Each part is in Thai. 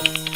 โ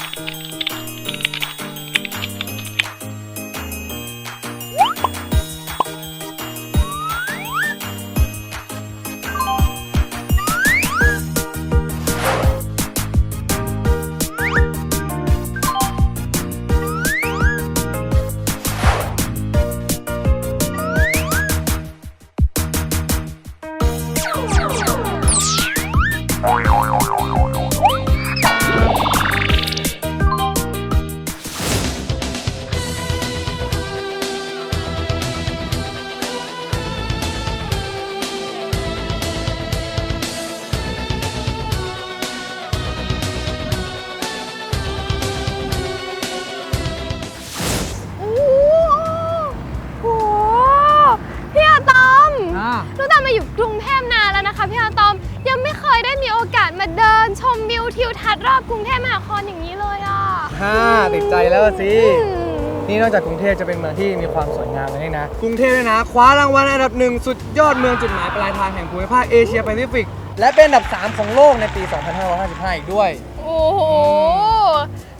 ทิวทัศน์รอบกรุงเทพมหานครอย่างนี้เลยอะฮ่าติดใจแล้วสิ อืมนี่นอกจากกรุงเทพจะเป็นเมืองที่มีความสวยงามแล้วนี่นะ กรุงเทพเนี่ยนะ คว้ารางวัลอันดับหนึ่งสุดยอดเมืองจุดหมายปลายทางแห่งภูมิภาคเอเชียแปซิฟิก และเป็นอันดับ 3 ของโลกในปี 2555 อีกด้วย โอ้โห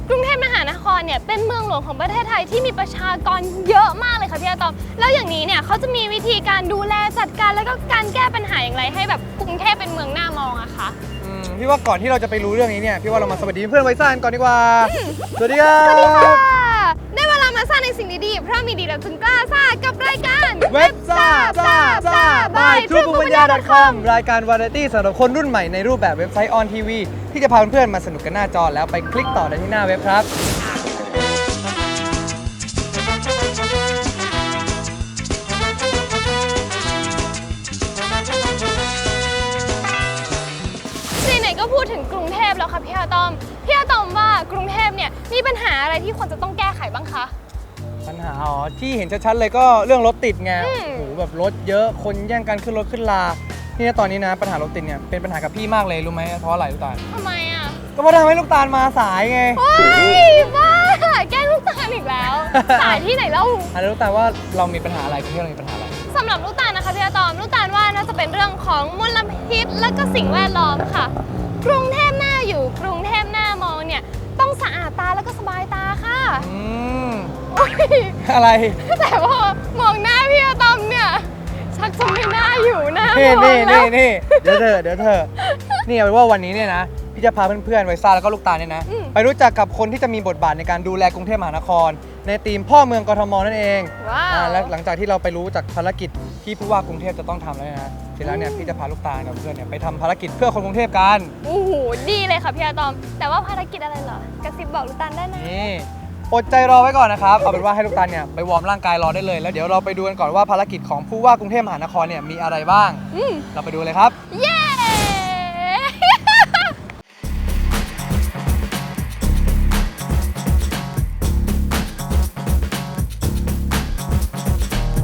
กรุงเทพมหานครเนี่ยเป็นเมืองหลวงของประเทศไทยที่มีประชากรเยอะมากเลยค่ะพี่อาตอม แล้วอย่างนี้เนี่ยเขาจะมีวิธีการดูแลจัดการแล้วก็การแก้ปัญหาอย่างไรให้แบบกรุงเทพเป็นเมืองน่ามองอะคะอืม พี่ว่าก่อนที่เราจะไปรู้เรื่องนี้เนี่ยพี่ว่าเรามาสวัสดีเพื่อนไวซ่านก่อนดีกว่าสวัสดีครัสวัสดีค่ะบได้เวลามาสร้างในสิ่งดีๆเพราะมีดีแล้วถึงกล้าสร้างกับรายการเว็บซ่าซ่าซ่าบายทรูปุปัญญา .com รายการวาไรตี้สำหรับคนรุ่นใหม่ในรูปแบบเว็บไซต์ออนทีวีที่จะพาเพื่อนๆมาสนุกกันหน้าจอแล้วไปคลิกต่อได้ที่หน้าเว็บครับ อ๋อ ที่เห็นชัดๆเลยก็เรื่องรถติดไงอืโอ้มโหแบบรถเยอะคนแย่งกันขึ้นรถขึ้นลานี่ตอนนี้นะปัญหารถติดเนี่ยเป็นปัญหากับพี่มากเลยรู้ไหมเพราะอะไรลูกตาลทำไมอะก็เพราะทำให้ลูกตาลมาสายไงเฮ้ยบ้า แกล้งลูกตาลอีกแล้ว สายที่ไหนเล่าอันนี้ลูกตาลว่าเรามีปัญหาอะไรกรุงเทพเรามีปัญหาอะไรสำหรับลูกตาลนะคะพี่อาตอมลูกตาลว่าน่าจะเป็นเรื่องของมลพิษและก็สิ่งแวดล้อมค่ะ กรุงเทพน่าอยู่กรุงเทพน่ามองเนี่ย ต้องสะอาดตาแล้วก็สบายตาค่ะ อืมโอ๊ยอะไร แต่พอมองหน้าพี่อาตอมเนี่ยชักจะไม่น่าอยู่หน้านี่มองนี่แล้นี่ว นี่เดี๋ยวเธอเดี๋ยวเธอ นี่เอาเป็นว่าวันนี้เนี่ยนะ พี่จะพาเพื่อนๆไวซ่าแล้วก็ลูกตาลเนี่ยนะ อืม ไปรู้จักกับคนที่จะมีบทบาทในการดูแลกรุงเทพมหานคร ในทีมพ่อเมืองกทมนั่นเองว้าอ่าว แล้วหลังจากที่เราไปรู้จากภารกิจที่ผู้ว่ากรุงเทพจะต้องทำแล้วเนยนะ เสร็จแล้วเนี่ยพี่จะพาลูกตาลกับเพื่อนเนี่ยไปทำภารกิจเพื่อคนกรุงเทพกัน โอ้โห ดีเลยค่ะพี่อาตอม แต่ว่าภารกิจอะไรเหรอ กระซิบบอกลูกตาลได้นะ นี่ อดใจรอไว้ก่อนนะครับ เอาเป็นว่าให้ลูกตาลเนี่ยไปวอร์มร่างกายรอได้เลย แล้วเดี๋ยวเราไปดูกันก่อนว่าภารกิจของผู้ว่ากรุงเทพมหานครเนี่ยมีอะไรบ้าง อืม เราไปดูเลยครับ เย้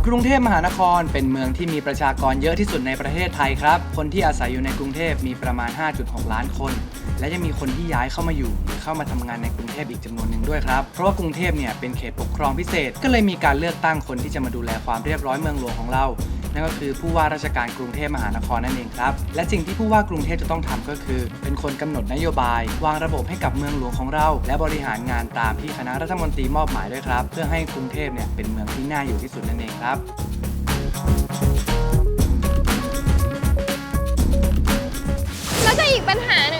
กรุงเทพมหานครเป็นเมืองที่มีประชากรเยอะที่สุดในประเทศไทยครับ คนที่อาศัยอยู่ในกรุงเทพมีประมาณ 5.6 ล้านคน และยังมีคนที่ย้ายเข้ามาอยู่หรือเข้ามาทำงานในกรุงเทพอีกจำนวนหนึ่งด้วยครับ เพราะว่ากรุงเทพเนี่ยเป็นเขตปกครองพิเศษ ก็เลยมีการเลือกตั้งคนที่จะมาดูแลความเรียบร้อยเมืองหลวงของเรานั่นก็คือผู้ว่าราชการกรุงเทพมหานครนั่นเองครับ และสิ่งที่ผู้ว่ากรุงเทพจะต้องทำก็คือ เป็นคนกำหนดนโยบาย วางระบบให้กับเมืองหลวงของเรา และบริหารงานตามที่คณะรัฐมนตรีมอบหมายด้วยครับ เพื่อให้กรุงเทพเนี่ยเป็นเมืองที่น่าอยู่ที่สุดนั่นเองครับแล้วก็อีกปัญหาหนึ่ง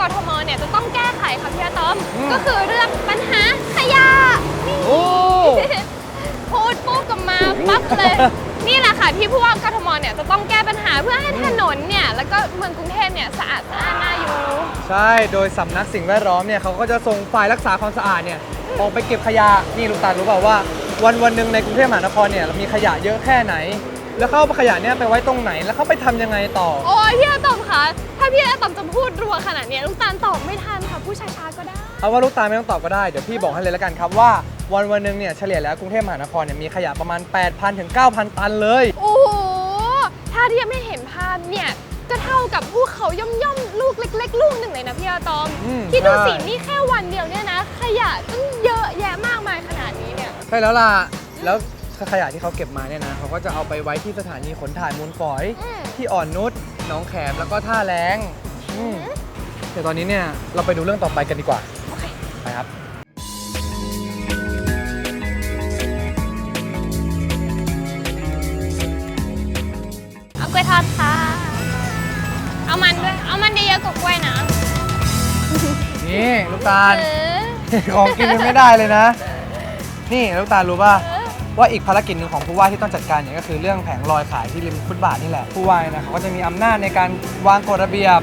กทมเนี่ยจะต้องแก้ไขค่ะพี่อาตอม อืม ก็คือเรื่องปัญหาขยะนี่ โอ้ พูดปุ๊บกับมาปั๊บเลย นี่แหละค่ะที่ผู้ว่ากทมเนี่ยจะต้องแก้ปัญหาเพื่อให้ถนนเนี่ยแล้วก็เมืองกรุงเทพเนี่ยสะอาดสะอาดน่าอยู่ ใช่ โดยสำนักสิ่งแวดล้อมเนี่ยเขาก็จะส่งฝ่ายรักษาความสะอาดเนี่ยออกไปเก็บขยะ นี่ลูกตาลรู้เปล่าว่า วันวันหนึ่งในกรุงเทพมหานครเนี่ยมีขยะเยอะแค่ไหน แล้วเขาเอาขยะเนี่ยไปไว้ตรงไหน แล้วเขาไปทำยังไงต่อ โอ้ยพี่อาตอมคะถ้าพี่อาตอมจะพูดรัวขนาดเนี้ยลูกตาลตอบไม่ทันค่ะผู้ชายๆก็ได้ เอาว่าลูกตาลไม่ต้องตอบก็ได้ เดี๋ยวพี่บอกให้เลยแล้วกันครับว่าวันวันหนึ่งเนี่ยเฉลี่ยแล้วกรุงเทพมหานครเนี่ยมีขยะประมาณ 8,000 ถึง 9,000 ตันเลย โอ้โหถ้าเทียบไม่เห็นภาพเนี่ยก็เท่ากับภูเขาย่อมย่อมๆลูกเล็ก ๆ ลูกหนึ่งเลยนะพี่อาตอมอืมคิดดูสิใช่ นี่แค่วันเดียวเนี่ยนะ ขยะตั้งเยอะแยะมากมายขนาดนี้เนี่ย ใช่แล้วล่ะ แล้ว ขยะที่เขาเก็บมาเนี่ยนะเขาก็จะเอาไปไว้ที่สถานีขนถ่ายมูลฝอย อืม ที่อ่อนนุชหนองแขมแล้วก็ท่าแรงอืมเดี๋ยวตอนนี้เนี่ยเราไปดูเรื่องต่อไปกันดีกว่าโอเคไปครับ เอากล้วยทอดค่ะ เอามันด้วย เอามันเยอะๆกับกล้วยนะนี่ลูกตาล เออ ของกินยังไม่ได้เลยนะ นี่ลูกตาลรู้ป่ะ ว่าอีกภารกิจหนึ่งของผู้ว่าที่ต้องจัดการเนี่ยก็คือเรื่องแผงลอยขายที่ริมฟุตบาทนี่แหละผู้ว่าเนี่ยนะเขาก็จะมีอำนาจในการวางกฎระเบียบ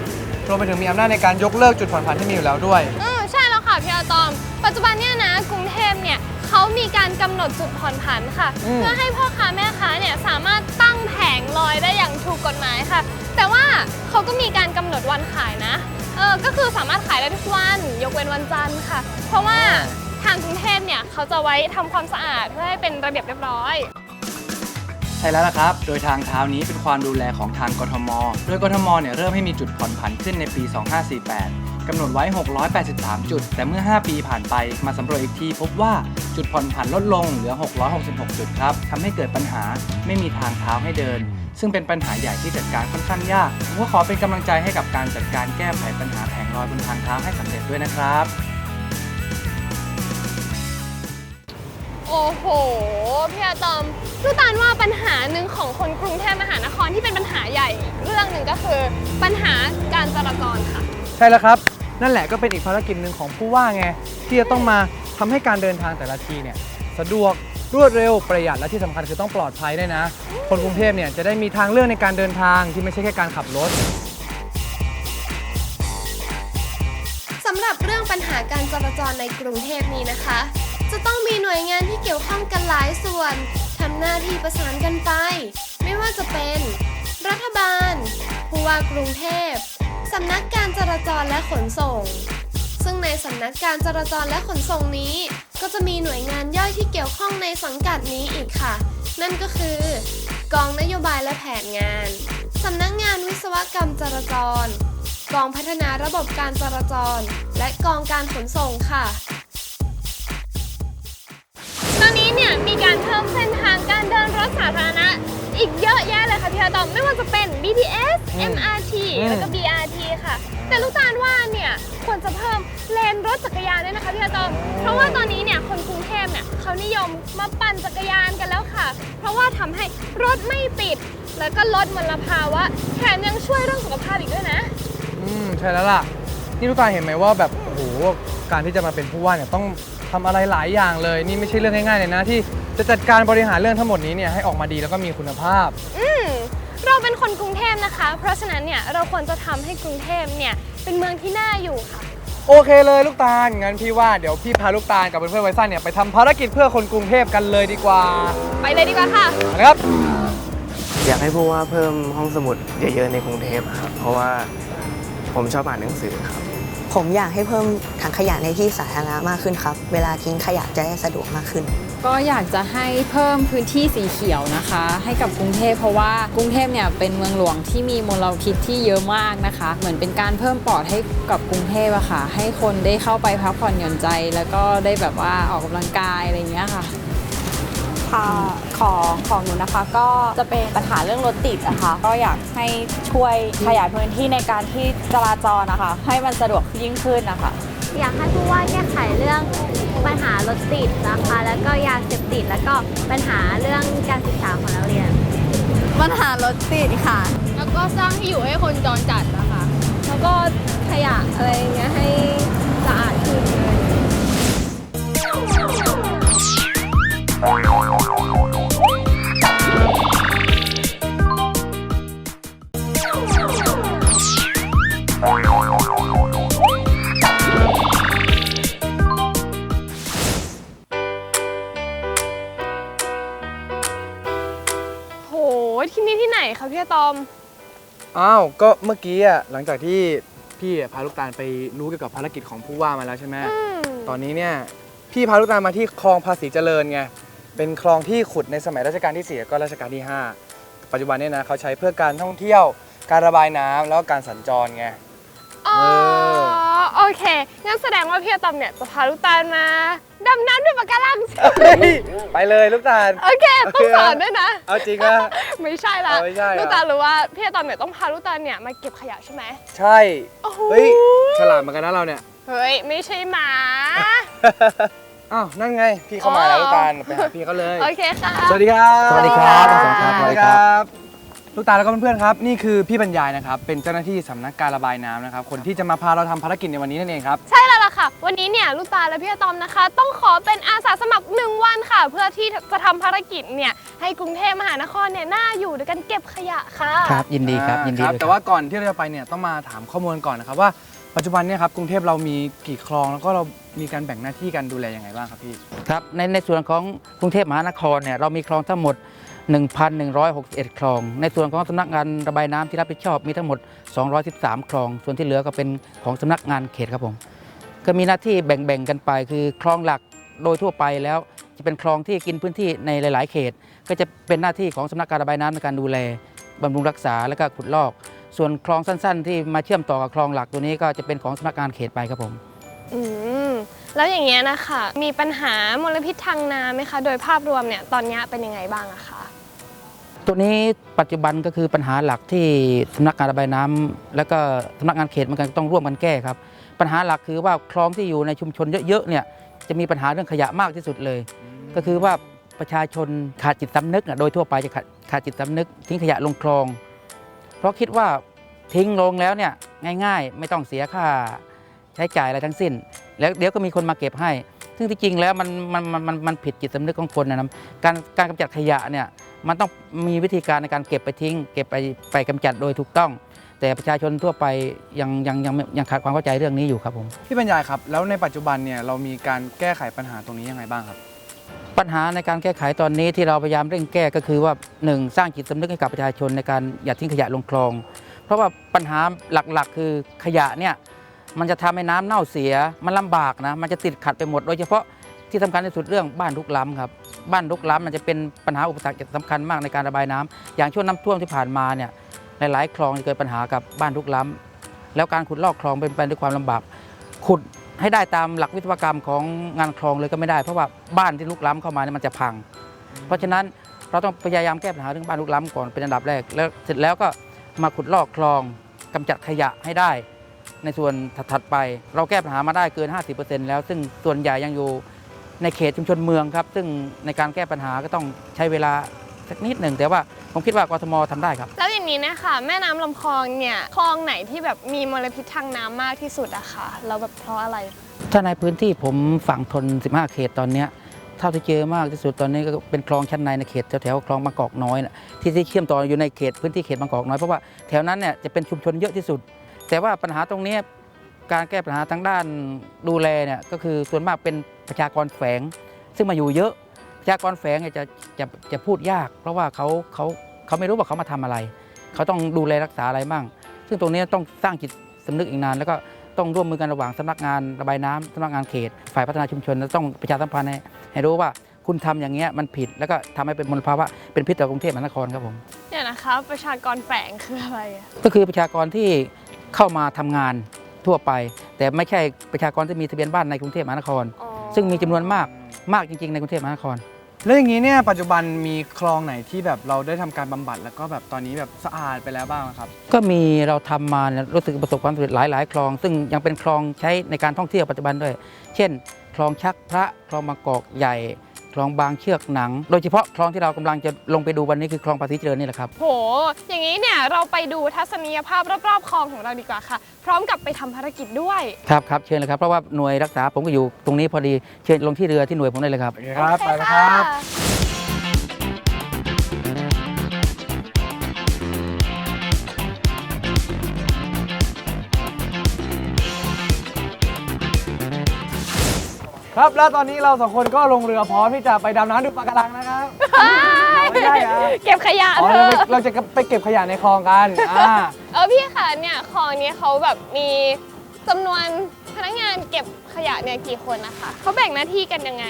รวมไปถึงมีอำนาจในการยกเลิกจุดผ่อนผันที่มีอยู่แล้วด้วย อืมใช่แล้วค่ะพี่อาตอม ปัจจุบันเนี่ยนะกรุงเทพเนี่ยเขามีการกำหนดจุดผ่อนผันค่ะ อืม เพื่อให้พ่อค้าแม่ค้าเนี่ยสามารถตั้งแผงลอยได้อย่างถูกกฎหมายค่ะ แต่ว่าเขาก็มีการกำหนดวันขายนะเออก็คือสามารถขายได้ทุกวัน ยกเว้นวันจันทร์ค่ะ เพราะว่า ทางกรุงเทพเนี่ยเขาจะไว้ทำความสะอาดเพื่อให้เป็นระเบียบเรียบร้อยใช่แล้วล่ะครับ โดยทางเท้านี้เป็นความดูแลของทางกทม โดยกทมเนี่ยเริ่มให้มีจุดผ่อนผันขึ้นในปี 2548 กำหนดไว้ 683 จุด แต่เมื่อ 5 ปีผ่านไปมาสำรวจอีกทีพบว่าจุดผ่อนผันลดลงเหลือ 666 จุดครับทำให้เกิดปัญหาไม่มีทางเท้าให้เดิน ซึ่งเป็นปัญหาใหญ่ที่จัดการค่อนข้างยากผมก็ขอเป็นกำลังใจให้กับการจัดการแก้ไขปัญหาแผงลอยบนทางเท้าให้สำเร็จด้วยนะครับ โอ้โห พี่อาตอมลูกตาลว่าปัญหาหนึ่งของคนกรุงเทพมหานครที่เป็นปัญหาใหญ่ เรื่องหนึ่งก็คือปัญหาการจราจรค่ะ ใช่แล้วครับ นั่นแหละก็เป็นอีกภารกิจหนึ่งของผู้ว่าไง ที่จะต้องมาทำให้การเดินทางแต่ละทีเนี่ยสะดวกรวดเร็วประหยัดและที่สำคัญคือต้องปลอดภัยด้วยนะ คนกรุงเทพเนี่ยจะได้มีทางเลือกในการเดินทางที่ไม่ใช่แค่การขับรถ สำหรับเรื่องปัญหาการจราจรในกรุงเทพนี้นะคะ จะต้องมีหน่วยงานที่เกี่ยวข้องกันหลายส่วนทำหน้าที่ประสานกันไป ไม่ว่าจะเป็น รัฐบาล ผู้ว่ากรุงเทพสำนักการจราจรและขนส่ง ซึ่งในสำนักการจราจรและขนส่งนี้ ก็จะมีหน่วยงานย่อยที่เกี่ยวข้องในสังกัดนี้อีกค่ะ นั่นก็คือ กองนโยบายและแผนงานสำนักงานวิศวกรรมจราจร กองพัฒนาระบบการจราจร และกองการขนส่งค่ะ เนี่ยมีการเพิ่มเส้นทางการเดินรถสาธารณะ อีกเยอะแยะเลยค่ะพี่อาตอมไม่ว่าจะเป็น BTS อืม MRT อืมแล้วก็ BRT ค่ะ แต่ลูกตาลว่าเนี่ยควรจะเพิ่มเลนรถจักรยานด้วยนะคะพี่อาตอมเพราะว่าตอนนี้เนี่ยคนกรุงเทพเนี่ยเขานิยมมาปั่นจักรยานกันแล้วค่ะ เพราะว่าทำให้รถไม่ติด แล้วก็ลดมลภาวะแถมยังช่วยเรื่องสุขภาพอีกด้วยนะ อืมใช่แล้วล่ะ นี่ลูกตาลเห็นไหมว่าแบบโอ้โหการที่จะมาเป็นผู้ว่าเนี่ยต้อง ทำอะไรหลายอย่างเลย นี่ไม่ใช่เรื่องง่ายๆเลยนะที่จะจัดการบริหารเรื่องทั้งหมดนี้เนี่ยให้ออกมาดีแล้วก็มีคุณภาพ อืมเราเป็นคนกรุงเทพนะคะ เพราะฉะนั้นเนี่ยเราควรจะทำให้กรุงเทพเนี่ยเป็นเมืองที่น่าอยู่ค่ะ โอเคเลยลูกตาลงั้นพี่ว่าเดี๋ยวพี่พาลูกตาลกับเพื่อนๆไวสั้นเนี่ยไปทำภารกิจเพื่อคนกรุงเทพกันเลยดีกว่าไปเลยดีกว่าค่ะ นะครับ อยากให้ผู้ว่าเพิ่มห้องสมุดเยอะๆในกรุงเทพครับ เพราะว่าผมชอบอ่านหนังสือครับ ผมอยากให้เพิ่มถังขยะในที่สาธารณะมากขึ้นครับ เวลาทิ้งขยะจะได้สะดวกมากขึ้น ก็อยากจะให้เพิ่มพื้นที่สีเขียวนะคะ ให้กับกรุงเทพเพราะว่ากรุงเทพเนี่ยเป็นเมืองหลวงที่มีมลพิษที่เยอะมากนะคะ เหมือนเป็นการเพิ่มปอดให้กับกรุงเทพอะค่ะ ให้คนได้เข้าไปพักผ่อนหย่อนใจ แล้วก็ได้แบบว่าออกกำลังกายอะไรเงี้ยค่ะ ค่ะของของหนูนะคะก็จะเป็นปัญหาเรื่องรถติดนะคะก็อยากให้ช่วยขยายพื้นที่ในการที่จราจรนะคะให้มันสะดวกยิ่งขึ้นนะคะ อยากให้ผู้ว่าแก้ไขเรื่องปัญหารถติดนะคะ แล้วก็ยาเสพติดแล้วก็ปัญหาเรื่องการศึกษาของนักเรียน ปัญหารถติดค่ะ แล้วก็สร้างที่อยู่ให้คนจรจัดนะคะ แล้วก็ขยะอะไรอย่างเงี้ยให้สะอาดขึ้นเลยโนี่ที่ไหนคะพี่อะตอม อ้าว ก็เมื่อกี้อะหลังจากที่พี่อะพาลูกตาลไปรู้เกี่ยวกับภารกิจของผู้ว่ามาแล้วใช่ไหมอืมตอนนี้เนี่ยพี่พาลูกตาลมาที่คลองภาษีเจริญไงเป็นคลองที่ขุดในสมัยรัชกาลที่4แล้วก็รัชกาลที่ 5 ปัจจุบันเนี่ยนะเขาใช้เพื่อการท่องเที่ยวการระบายน้ำแล้วก็การสัญจรไง อ๋อ เออ โอเค งั้นแสดงว่าพี่อะตอมเนี่ยจะพาลูกตาลมา ดำน้ำด้วยปะการัง เฮ้ยไปเลยลูกตาล โอเค ต้องสอนด้วยนะ เอาจริงนะ ไม่ใช่ละเอาไม่ใช่เหรอ ลูกตาลรู้ว่าพี่อะตอมเนี่ยต้องพาลูกตาลเนี่ยมาเก็บขยะใช่ไหมใช่ โอ้โหเฮ้ยฉลาดเหมือนกันนะเราเนี่ย เฮ้ย ไม่ใช่หมา อ้าวนั่นไง พี่เข้ามาแล้วลูกตาลไปหาพี่เขาเลย โอเคค่ะ สวัสดีครับ สวัสดีครับสวัสดีครับสสวัวัสสดีดีคครัรับ ลูกตาลแล้วก็เพื่อนๆครับนี่คือพี่บรรยายนะครับเป็นเจ้าหน้าที่สำนักการระบายน้ำนะครับคนที่จะมาพาเราทำภารกิจในวันนี้นั่นเองครับ ใช่แล้วล่ะค่ะ วันนี้เนี่ยลูกตาและพี่อะตอมนะคะ ต้องขอเป็นอาสาสมัครหนึ่งวันค่ะ เพื่อที่จะทำภารกิจเนี่ยให้กรุงเทพมหานครเนี่ยน่าอยู่ด้วยกันเก็บขยะค่ะ ครับยินดีครับยินดีครับเลยแต่ว่าก่อนที่เราจะไปเนี่ยต้องมาถามข้อมูลก่อนนะครับว่าปัจจุบันเนี่ยครับกรุงเทพเรามีกี่คลองแล้วก็เรามีการแบ่งหน้าที่การดูแลยังไงบ้างครับพี่ ครับในในส่วนของกรุงเทพมหานครเนี่ยเรามีคลองทั้งหมด 1,161 คลอง ในส่วนของสำนักงานระบายน้ำที่รับผิดชอบมีทั้งหมด 213 คลอง ส่วนที่เหลือก็เป็นของสำนักงานเขตครับผม ก็มีหน้าที่แบ่งๆกันไป คือคลองหลักโดยทั่วไปแล้วจะเป็นคลองที่กินพื้นที่ในหลายๆ เขต ก็จะเป็นหน้าที่ของสำนักการระบายน้ำในการดูแลบำรุงรักษาและก็ขุดลอก ส่วนคลองสั้น ๆ ที่มาเชื่อมต่อกับคลองหลักตัวนี้ก็จะเป็นของสำนักงานเขตไปครับผมอืมแล้วอย่างเงี้ยนะคะมีปัญหามลพิษทางน้ำไหมคะ โดยภาพรวมเนี่ยตอนนี้เป็นยังไงบ้างอะคะ ตัวนี้ปัจจุบันก็คือปัญหาหลักที่สำนักงานระบายน้ำและก็สำนักงานเขตเหมันกันต้องร่วมกันแก้ครับ ปัญหาหลักคือว่าคลองที่อยู่ในชุมชนเยอะๆเนี่ยจะมีปัญหาเรื่องขยะมากที่สุดเลย ก็คือว่าประชาชนขาดจิตสำนึกโดยทั่วไปจะขาดขาดจิตสำนึก ทิ้งขยะลงคลอง เพราะคิดว่าทิ้งลงแล้วเนี่ยง่าย ๆ ไม่ต้องเสียค่าใช้จ่ายอะไรทั้งสิ้น แล้วเดี๋ยวก็มีคนมาเก็บให้ ซึ่งที่จริงแล้วมันมันมันมันมันผิดจิตสำนึกของคนนะครับการการกำจัดขยะเนี่ยมันต้องมีวิธีการในการเก็บไปทิ้ง เก็บไปไปกำจัดโดยถูกต้อง แต่ประชาชนทั่วไปยังยังยังยังขาดความเข้าใจเรื่องนี้อยู่ครับผม พี่บรรยายครับ แล้วในปัจจุบันเนี่ยเรามีการแก้ไขปัญหาตรงนี้ยังไงบ้างครับ ปัญหาในการแก้ไขตอนนี้ที่เราพยายามเร่งแก้ก็คือว่า 1. สร้างจิตสำนึกให้กับประชาชนในการอย่าทิ้งขยะลงคลอง เพราะว่าปัญหาหลักๆ คือขยะเนี่ย มันจะทำให้น้ำเน่าเสีย มันลำบากนะ มันจะติดขัดไปหมด โดยเฉพาะที่สำคัญที่สุดเรื่องบ้านลุกล้ำครับ บ้านลุกล้ำมันจะเป็นปัญหาอุปสรรคสำคัญมากในการระบายน้ำอย่างช่วงน้ำท่วมที่ผ่านมาเนี่ย หลายๆ คลองเกิดปัญหากับบ้านลุกล้ำแล้วการขุดลอกคลองเป็นไปด้วยความลำบาก ขุดให้ได้ตามหลักวิศวกรรมของงานคลองเลยก็ไม่ได้ เพราะว่าบ้านที่ลุกล้ำเข้ามาเนี่ยมันจะพัง เพราะฉะนั้นเราต้องพยายามแก้ปัญหาเรื่องบ้านลุกล้ำก่อนเป็นอันดับแรก แล้วเสร็จแล้วก็มาขุดลอกคลองกำจัดขยะให้ได้ ในส่วนถัดๆไป เราแก้ปัญหามาได้เกิน 50%แล้ว ซึ่งส่วนใหญ่ยังอยู่ในเขตชุมชนเมืองครับ ซึ่งในการแก้ปัญหาก็ต้องใช้เวลาสักนิดหนึ่งแต่ว่าผมคิดว่ากทมทำได้ครับ แล้วอย่างนี้เนะคะแม่น้ำลำคลองเนี่ยคลองไหนที่แบบมีมลพิษทางน้ำมากที่สุดอะคะแล้วแบบเพราะอะไร ถ้าในพื้นที่ผมฝั่งทน 15 เขตตอนเนี้ยเท่าที่เจอมากที่สุดตอนนี้ก็เป็นคลองชั้นในในเขตแถวๆคลองบางกอกน้อยนะที่ที่เชื่อมต่ออยู่ในเขตพื้นที่เขตบางกอกน้อยเพราะว่าแถวนั้นเนี่ยจะเป็นชุมชนเยอะที่สุด แต่ว่าปัญหาตรงนี้การแก้ปัญหาทางด้านดูแลเนี่ยก็คือส่วนมากเป็นประชากรแฝง ซึ่งมาอยู่เยอะประชากรแฝงเนี่ยจะจะจะพูดยาก เพราะว่าเขาเขาเขาไม่รู้ว่าเขามาทำอะไร เขาต้องดูแลรักษาอะไรบ้าง ซึ่งตรงนี้ต้องสร้างจิตสำนึกอีกนาน แล้วก็ต้องร่วมมือกันระหว่างสำนักงานระบายน้ำสำนักงานเขต ฝ่ายพัฒนาชุมชนแล้วต้องประชาสัมพันธ์ให้รู้ว่า คุณทำอย่างเงี้ยมันผิดแล้วก็ทำให้เป็นมลภาวะเป็นพิษต่อกรุงเทพมหานครครับผมเนี่ยนะคะประชากรแฝงคืออะไรอะก็คือประชากรที่เข้ามาทำงานทั่วไป แต่ไม่ใช่ประชากรที่มีทะเบียนบ้านในกรุงเทพมหานครอ๋อซึ่งมีจำนวนมากมากจริง ๆ ในกรุงเทพมหานคร แล้วอย่างนี้เนี่ยปัจจุบันมีคลองไหนที่แบบเราได้ทำการบำบัด แล้วก็แบบตอนนี้แบบสะอาดไปแล้วบ้างครับ ก็มีเราทำมาเนี่ยรู้สึกประสบความสำเร็จหลายหลายๆ คลอง ซึ่งยังเป็นคลองใช้ในการท่องเที่ยวปัจจุบันด้วย เช่น คลองชักพระคลองบางกอกใหญ่ คลองบางเชือกหนัง โดยเฉพาะคลองที่เรากำลังจะลงไปดูวันนี้คือคลองภาษีเจริญนี่แหละครับ โห อย่างนี้เนี่ยเราไปดูทัศนียภาพรอบๆคลองของเราดีกว่าค่ะ พร้อมกับไปทำภารกิจด้วย ครับครับเชิญเลยครับ เพราะว่าหน่วยรักษาผมก็อยู่ตรงนี้พอดี เชิญลงที่เรือที่หน่วยผมได้เลยครับโอเคครับ ไปแล้วครับ ครับ แล้วตอนนี้เราสองคนก็ลงเรือพร้อมที่จะไปดำน้ำดูปะการังนะครับ ไม่ได้อะเก็บขยะอ๋อเธเราอจะเราจะไปเก็บขยะในคลองกันอ่าเออพี่คะเนี่ยคลองนี้เขาแบบมีจำนวนพนักงานเก็บขยะเนี่ยกี่คนนะคะเขาแบ่งหน้าที่กันยังไง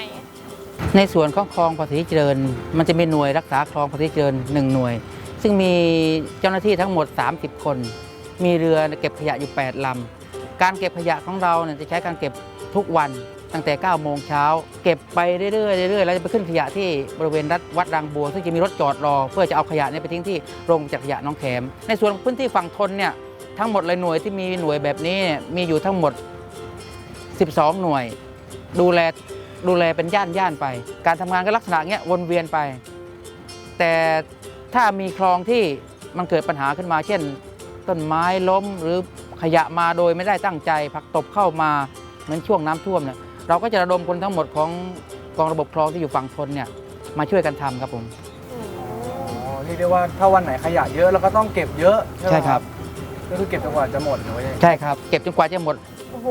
ในส่วนของคลองภาษีเจริญ มันจะมีหน่วยรักษาคลองภาษีเจริญหนึ่งหน่วย ซึ่งมีเจ้าหน้าที่ทั้งหมด 30 คน มีเรือเก็บขยะอยู่ 8ลำการเก็บขยะของเราเนี่ยจะใช้การเก็บทุกวัน ตั้งแต่ 9 โมงเช้า เก็บไปเรื่อยๆเรื่อยๆแล้วจะไปขึ้นขยะที่บริเวณรัดวัดรางบัว ซึ่งจะมีรถจอดรอ เพื่อจะเอาขยะนี้ไปทิ้งที่โรงจักขยะน้องแขม ในส่วนพื้นที่ฝั่งทนเนี่ยทั้งหมดเลยหน่วยที่มีหน่วยแบบนี้มีอยู่ทั้งหมด 12 หน่วย ดูแลดูแลเป็นย่านย่านไป การทำงานก็ลักษณะเงี้ยวนเวียนไป แต่ถ้ามีคลองที่มันเกิดปัญหาขึ้นมาเช่น ต้นไม้ล้มหรือขยะมาโดยไม่ได้ตั้งใจผักตบเข้ามาเหมือนช่วงน้ำท่วมเนี่ย เราก็จะระดมคนทั้งหมดของกองระบบคลองที่อยู่ฝั่งทนเนี่ยมาช่วยกันทำครับผม อ๋อเรียกได้ว่าถ้าวันไหนขยะเยอะเราก็ต้องเก็บเยอะใช่ไหมใช่ครับ ก็คือเก็บจนกว่าจะหมดหรือว่ายังไงใช่ครับ เก็บจนกว่าจะหมด โอ้โห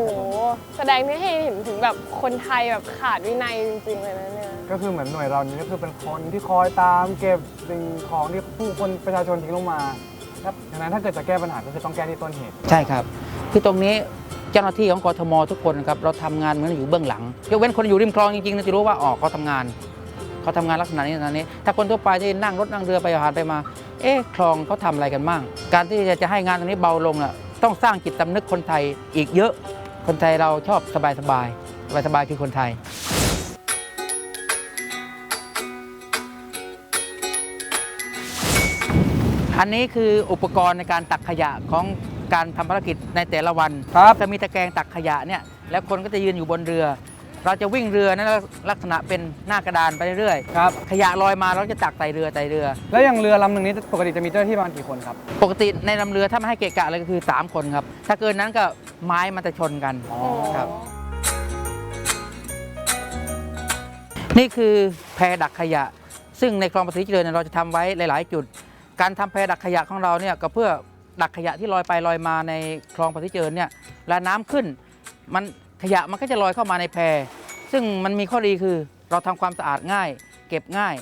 แสดงให้เห็นถึงแบบคนไทยแบบขาดวินัยจริงๆเลยนะเนี่ย ก็คือเหมือนหน่วยเรานี่ก็คือเป็นคนที่คอยตามเก็บสิ่งของที่ผู้คนประชาชนทิ้งลงมาครับดังนั้นถ้าเกิดจะแก้ปัญหาก็คือต้องแก้ที่ต้นเหตุ ใช่ครับ คือตรงนี้ เจ้าหน้าที่ของกทมทุกคนครับเราทำงานเหมือนอยู่เบื้องหลังยกเว้นคนอยู่ริมคลองจริงๆนะจะรู้ว่าอ๋อเขาทำงานเขาทำงานลักษณะนี้ลักษณะนี้ ถ้าคนทั่วไปที่นั่งรถนั่งเรือไปผ่านไปมา เอ๊ะคลองเขาทำอะไรกันบ้าง การที่จะให้งานตรงนี้เบาลงน่ะต้องสร้างจิตสำนึกคนไทยอีกเยอะ คนไทยเราชอบสบายสบายสบายสบายคือคนไทยอันนี้คืออุปกรณ์ในการตักขยะของการทำภารกิจในแต่ละวันครับจะมีตะแกรงตักขยะเนี่ยแล้วคนก็จะยืนอยู่บนเรือ เราจะวิ่งเรือนั้นลักษณะเป็นหน้ากระดานไปเรื่อยครับๆขยะลอยมาเราจะตักใส่เรือใส่เรือ แล้วอย่างเรือลำหนึ่งนี้ปกติจะมีเจ้าหน้าที่ประมาณกี่คนครับ ปกติในลำเรือถ้าไม่ให้เกะกะเลยก็คือ 3 คนครับ ถ้าเกินนั้นก็ไม้มันจะชนกันครับ นี่คือแพดักขยะ ซึ่งในคลองภาษีเจริญเนยเราจะทำไว้หลาย ๆ จุด การทำแพดักขยะของเราเนี่ยก็เพื่อ ดักขยะที่ลอยไปลอยมาในคลองภาษีเจริญเนี่ยเวลาน้ำขึ้น มันขยะมันก็จะลอยเข้ามาในแพซึ่งมันมีข้อดีคือเราทำความสะอาดง่าย เก็บง่าย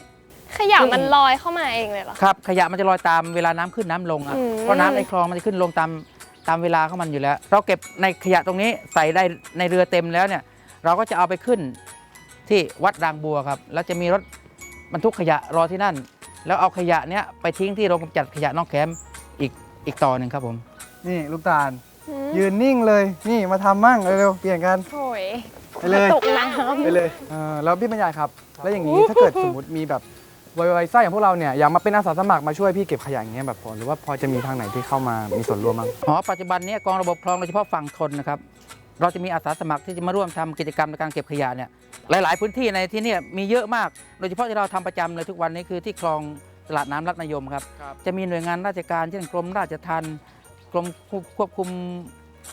ขยะมันลอยเข้ามาเองเลยเหรอครับขยะมันจะลอยตามเวลาน้ำขึ้นน้ำลงอะอืมเพราะน้ำในคลองมันจะขึ้นลงตามตามเวลาของมันอยู่แล้ว เราเก็บในขยะตรงนี้ใส่ได้ในเรือเต็มแล้วเนี่ย เราก็จะเอาไปขึ้นที่วัดรางบัวครับ แล้วจะมีรถบรรทุกขยะรอที่นั่น แล้วเอาขยะเนี้ยไปทิ้งที่โรงกำจัดขยะนอกแคมป์อีก อีกต่อหนึ่งครับผม นี่ลูกตาล หืมยืนนิ่งเลยนี่มาทำมั่งเร็วๆเปลี่ยนกันโอ้ยไปเลย ตกน้ำไปเลยเออแล้วพี่บรรยายครับ แล้วอย่างนี้ถ้าเกิดสมมติมีแบบวัยวัยไส้อย่างพวกเราเนี่ยอยากมาเป็นอาสาสมัครมาช่วยพี่เก็บขยะอย่างเงี้ยแบบพอหรือว่าพอจะมีทางไหนที่เข้ามามีส่วนร่วมบ้างอ๋อปัจจุบันเนี้กองระบบคลองโดยเฉพาะฝั่งทนนะครับ เราจะมีอาสาสมัครที่จะมาร่วมทำกิจกรรมในการเก็บขยะเนี่ยหลาย ๆ พื้นที่ในที่เนี่ยมีเยอะมาก โดยเฉพาะที่เราทำประจำเลยทุกวันนี้คือที่คลอง ตลาดน้ำรัตนยมครับ ครับจะมีหน่วยงานราชการเช่นกรมราชทัณฑ์กรมควบคุม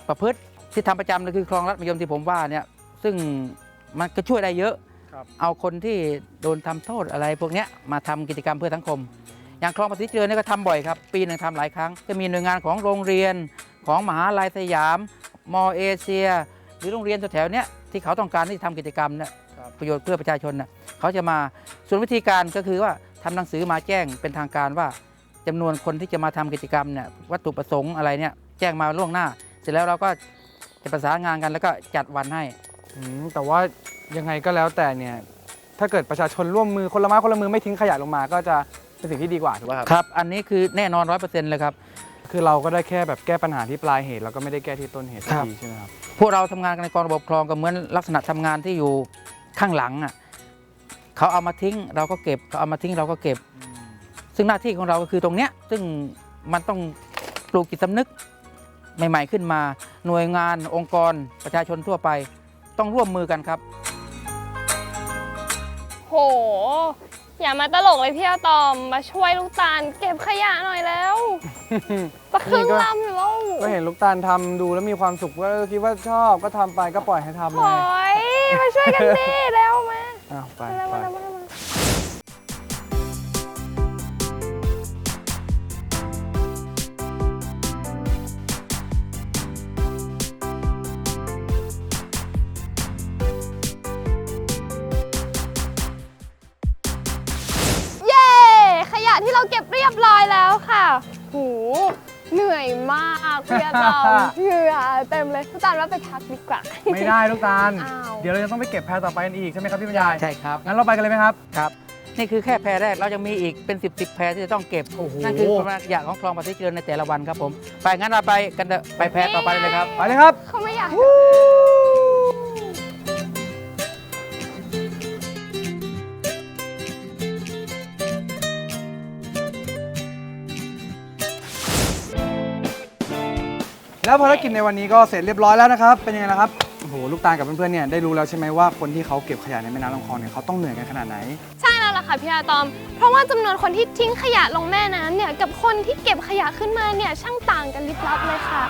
ประพฤติที่ทำประจำเลยคือคลองรัตนยมที่ผมว่าเนี่ยซึ่งมันก็ช่วยได้เยอะ ครับ เอาคนที่โดนทำโทษอะไรพวกเนี้ยมาทำกิจกรรมเพื่อสังคม อย่างคลองภาษีเจริญเนี่ยก็ทำบ่อยครับ ปีหนึ่งทำหลายครั้ง จะมีหน่วยงานของโรงเรียนของมหาลัยสยาม มอเอเชีย หรือโรงเรียนแถวๆเนี้ยที่เขาต้องการที่จะทำกิจกรรมเนี่ยประโยชน์เพื่อประชาชนน่ะเขาจะมาส่วนวิธีการก็คือว่า ทำหนังสือมาแจ้งเป็นทางการว่าจำนวนคนที่จะมาทำกิจกรรมเนี่ยวัตถุประสงค์อะไรเนี่ยแจ้งมาล่วงหน้า เสร็จแล้วเราก็จะประสานงานกันแล้วก็จัดวันให้อืมแต่ว่ายังไงก็แล้วแต่เนี่ยถ้าเกิดประชาชนร่วมมือคนละไม้คนละมือไม่ทิ้งขยะลงมา ก็จะเป็นสิ่งที่ดีกว่าถูกป่ะครับครับ อันนี้คือแน่นอนร้อยเปอร์เซ็นต์เลยครับคือเราก็ได้แค่แบบแก้ปัญหาที่ปลายเหตุแล้วก็ไม่ได้แก้ที่ต้นเหตุสักครับทีใช่ไหมครับพวกเราทำงานกันในกองระบบคลองก็เหมือนลักษณะทำงานที่อยู่ข้างหลังอะ เขาเอามาทิ้งเราก็เก็บเขาเอามาทิ้งเราก็เก็บ ซึ่งหน้าที่ของเราก็คือตรงเนี้ยซึ่งมันต้องปลูกจิตสำนึกใหม่ ๆ ขึ้นมา หน่วยงานองค์กรประชาชนทั่วไป ต้องร่วมมือกันครับ โห อย่ามาตลกเลยพี่อาตอม มาช่วยลูกตาลเก็บขยะหน่อยแล้วจะครึ่งลำอยู่แล้วก็เห็นลูกตาลทำดูแล้วมีความสุขก็เออคิดว่าชอบก็ทำไปก็ปล่อยให้ทำเลโอ้ยยมาช่วยกันดิแล้วมา อ้าวไปแล้วไป อยมากพี่อาตอมเหงื่อเต็มเลยพี่ตาลว่าไปพักดีกว่า ไม่ได้ลูกตาล อ้าว เดี๋ยวเราจะต้องไปเก็บแพรต่อไปกันอีกใช่ไหมครับพี่บรรยาย ใช่ครับ งั้นเราไปกันเลยไหมครับ ครับ นี่คือแค่แพรแรกเรายังมีอีกเป็น 10บสแพรที่จะต้องเก็บ โอ้โห นั่นคือปริมาณขยะของคลองภาษีเจริญในแต่ละวันครับผม ไปงั้นเราไปกันเถอะไปแพรต่อไปเลยครับ ไปเลยครับ เขาไม่อยาก แล้วภารกิจในวันนี้ก็เสร็จเรียบร้อยแล้วนะครับ เป็นยังไงล่ะครับโห ลูกตาลกับเพื่อนๆเนี่ยได้รู้แล้วใช่ไหมว่าคนที่เขาเก็บขยะในแม่น้ำลำคลองเนี่ยเขาต้องเหนื่อยกันขนาดไหน ใช่แล้วล่ะค่ะพี่อาตอม เพราะว่าจำนวนคนที่ทิ้งขยะลงแม่น้ำเนี่ยกับคนที่เก็บขยะขึ้นมาเนี่ยช่างต่างกันลิบลับเลยค่ะ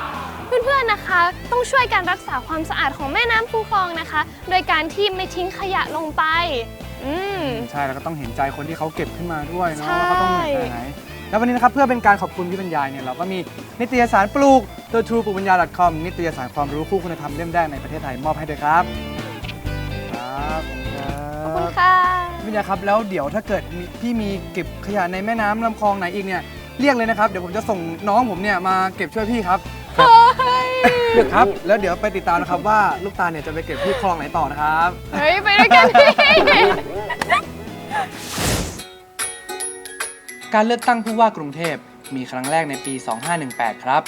เพื่อนๆนะคะ ต้องช่วยกันรักษาความสะอาดของแม่น้ำคูคลองนะคะ โดยการที่ไม่ทิ้งขยะลงไป อืม ใช่แล้วก็ต้องเห็นใจคนที่เขาเก็บขึ้นมาด้วยเนาะใช่ว่าเขาต้องเหนื่อยขนาดไหน แล้ววันนี้นะครับเพื่อเป็นการขอบคุณพี่บรรยายเนี่ยเราก็มีนิตยสารปลูก The True ปลูกปัญญา .com นิตยสารความรู้คู่คุณธรรมเล่มแรกในประเทศไทยมอบให้ด้วยครับครับขอบคุณคขรัอบบคุณค่ะพี่บรรยายครับแล้วเดี๋ยวถ้าเกิดมีพี่มีเก็บขยะในแม่น้ำลำคลองไหนอีกเนี่ยเรียกเลยนะครับเดี๋ยวผมจะส่งน้องผมเนี่ยมาเก็บช่วยพี่ครับเลือกครับ แล้วเดี๋ยวไปติดตามนะครับว่าลูกตาลเนี่ยจะไปเก็บที่คลองไหนต่อนะครับ เฮ้ย ไปด้วยกันพี่ การเลือกตั้งผู้ว่ากรุงเทพมีครั้งแรกในปี 2518 ครับ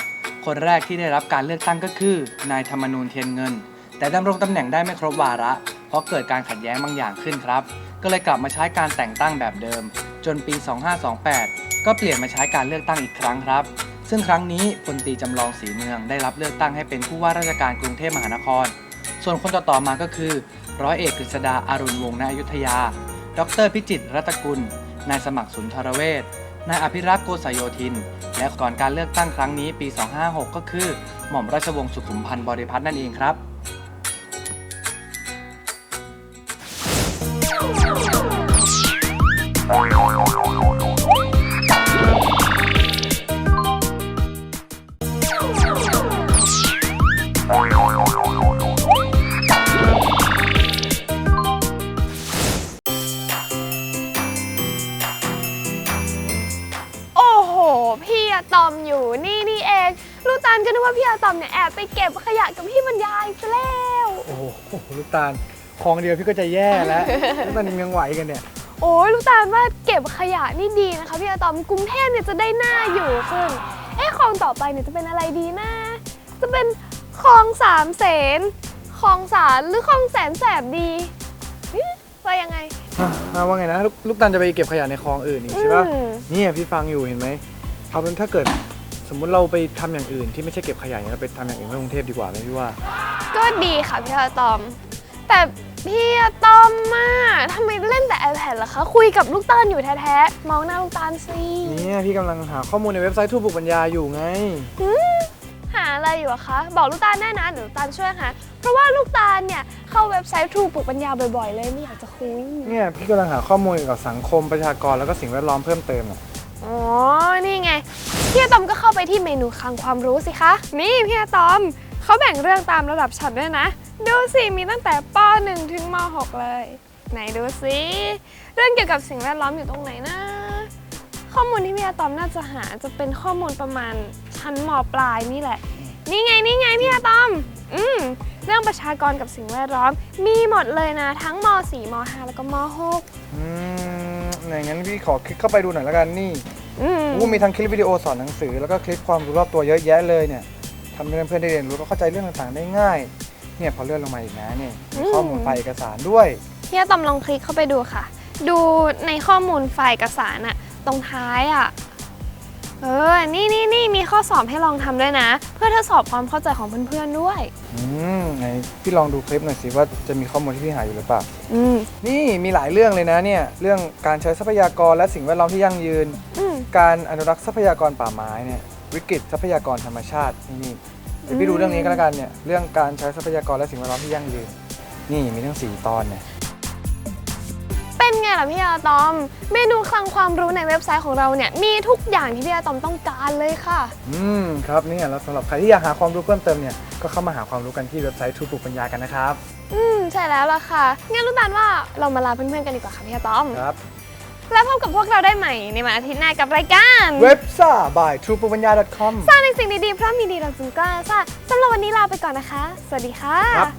คนแรกที่ได้รับการเลือกตั้งก็คือนายธรรมนูญเทียนเงิน แต่ดำรงตำแหน่งได้ไม่ครบวาระ เพราะเกิดการขัดแย้งบางอย่างขึ้นครับ ก็เลยกลับมาใช้การแต่งตั้งแบบเดิม จนปี 2528 ก็เปลี่ยนมาใช้การเลือกตั้งอีกครั้งครับ ซึ่งครั้งนี้พลตีจำลองศรีเมืองได้รับเลือกตั้งให้เป็นผู้ว่าราชการกรุงเทพมหานคร ส่วนคนต่อๆมาก็คือ ร้อยเอกกฤษดาอารุณวงศ์ณอยุธยา ดรพิจิตรรัตกุล นายสมัครสุนทรเวชนายอภิรักษ์โกษโยธิน และก่อนการเลือกตั้งครั้งนี้ปี 256 ก็คือ หม่อมราชวงศ์สุขุมพันธ์บริพัตรนั่นเองครับ ตาลคลองเดียวพี่ก็จะแย่แล้วมันยังไหวกันเนี่ย โอ้ยลูกตาลว่าเก็บขยะนี่ดีนะคะพี่อะตอมกรุงเทพเนี่ยจะได้น่าอยู่ขึ้น เอ๊ะคลองต่อไปเนี่ยจะเป็นอะไรดีนะ จะเป็นคลองสามเสนคลองสารหรือคลองแสนแสบดีเอ๊ะว่ายังไง อะอะว่าไงนะลูกลูกตาลจะไปเก็บขยะในคลองอื่นอีกใช่ปะอืม เนี่ยพี่ฟังอยู่เห็นไหมเอาเป็นถ้าเกิดสมมุติเราไปทำอย่างอื่นที่ไม่ใช่เก็บขยะเนี่ยเราไปทำอย่างอื่นในกรุงเทพดีกว่าไหมพี่ว่า ก็ดีค่ะพี่อะตอม แต่พี่อะตอมมากทำไมเล่นแต่ iPad ล่ะคะ คุยกับลูกตาลอยู่แท้ๆ มองหน้าลูกตาลสิเนี่ยพี่กำลังหาข้อมูลในเว็บไซต์ทูปลูกปัญญาอยู่ไง หืมหาอะไรอยู่อะคะ บอกลูกตาลแน่นะเดี๋ยวลูกตาลช่วยหาเพราะว่าลูกตาลเนี่ยเข้าเว็บไซต์ทรูปลูกปัญญาบ่อยๆ เลยไม่อยากจะคุย เนี่ยพี่กำลังหาข้อมูลเกี่ยวกับสังคมประชากรแล้วก็สิ่งแวดล้อมเพิ่มเติมอะอ๋อ นี่ไง พี่อะตอมก็เข้าไปที่เมนูคลังความรู้สิคะ นี่พี่อะตอม เขาแบ่งเรื่องตามระดับชั้นด้วยนะ ดูสิมีตั้งแต่ป .1 ถึงม .6 เลย ไหนดูสิเรื่องเกี่ยวกับสิ่งแวดล้อมอยู่ตรงไหนนะ ข้อมูลที่พี่อะตอมน่าจะหาจะเป็นข้อมูลประมาณชั้นมปลายนี่แหละ นี่ไงนี่ไงพี่อะตอม อืมเรื่องประชากรกับสิ่งแวดล้อม มีหมดเลยนะ ทั้งม .4 ม .5 แล้วก็ม .6 อืมอย่างนั้นพี่ขอคลิกเข้าไปดูหน่อยแล้วกันนี่อืมโอ้มีทั้งคลิปวิดีโอสอนหนังสือแล้วก็คลิปความรู้รอบตัวเยอะแยะเลยเนี่ยทำให้เพื่อนๆได้เรียนรู้แล้วเข้าใจเรื่องต่างๆได้ง่าย เนี่ยพอเลื่อนลงมาอีกนะเนี่ยมีข้อมูลไฟล์เอกสารด้วยพี่อะตอมลองคลิกเข้าไปดูค่ะ ดูในข้อมูลไฟล์เอกสารอะตรงท้ายอะเออ นี่นี่นี่มีข้อสอบให้ลองทำด้วยนะ เพื่อทดสอบความเข้าใจของเพื่อนๆด้วย อืมไหนพี่ลองดูคลิปหน่อยสิว่าจะมีข้อมูลที่พี่หาอยู่หรือเปล่า อืมนี่มีหลายเรื่องเลยนะเนี่ยเรื่องการใช้ทรัพยากรและสิ่งแวดล้อมที่ยั่งยืน อืมการอนุรักษ์ทรัพยากรป่าไม้เนี่ย วิกฤตทรัพยากรธรรมชาตินี่เดี๋ยวพี่ดูเรื่องนี้ก็แล้วกันเนี่ยเรื่องการใช้ทรัพยากรและสิ่งแวดล้อมที่ยั่งยืนนี่มีทั้งสี่ตอนเนี่ยเป็นไงล่ะพี่อาตอม เมนูคลังความรู้ในเว็บไซต์ของเราเนี่ยมีทุกอย่างที่พี่อาตอมต้องการเลยค่ะ อืมครับเนี่ยแล้วสำหรับใครที่อยากหาความรู้เพิ่มเติมเนี่ยก็เข้ามาหาความรู้กันที่เว็บไซต์ทูปลูกปัญญากันนะครับ อืมใช่แล้วล่ะค่ะงั้นลูกตาลว่าเรามาลาเพื่อนๆกันดีกว่าค่ะพี่อาตอมครับ แล้วพบกับพวกเราได้ใหม่ในวันอาทิตย์หน้ากับรายการเว็บซ่า by t r u e p u p a n y a com สร้างในสิ่งดีๆเพราะมีดีเราจึงกล้าสร้างสำหรับวันนี้ลาไปก่อนนะคะ สวัสดีค่ะครับ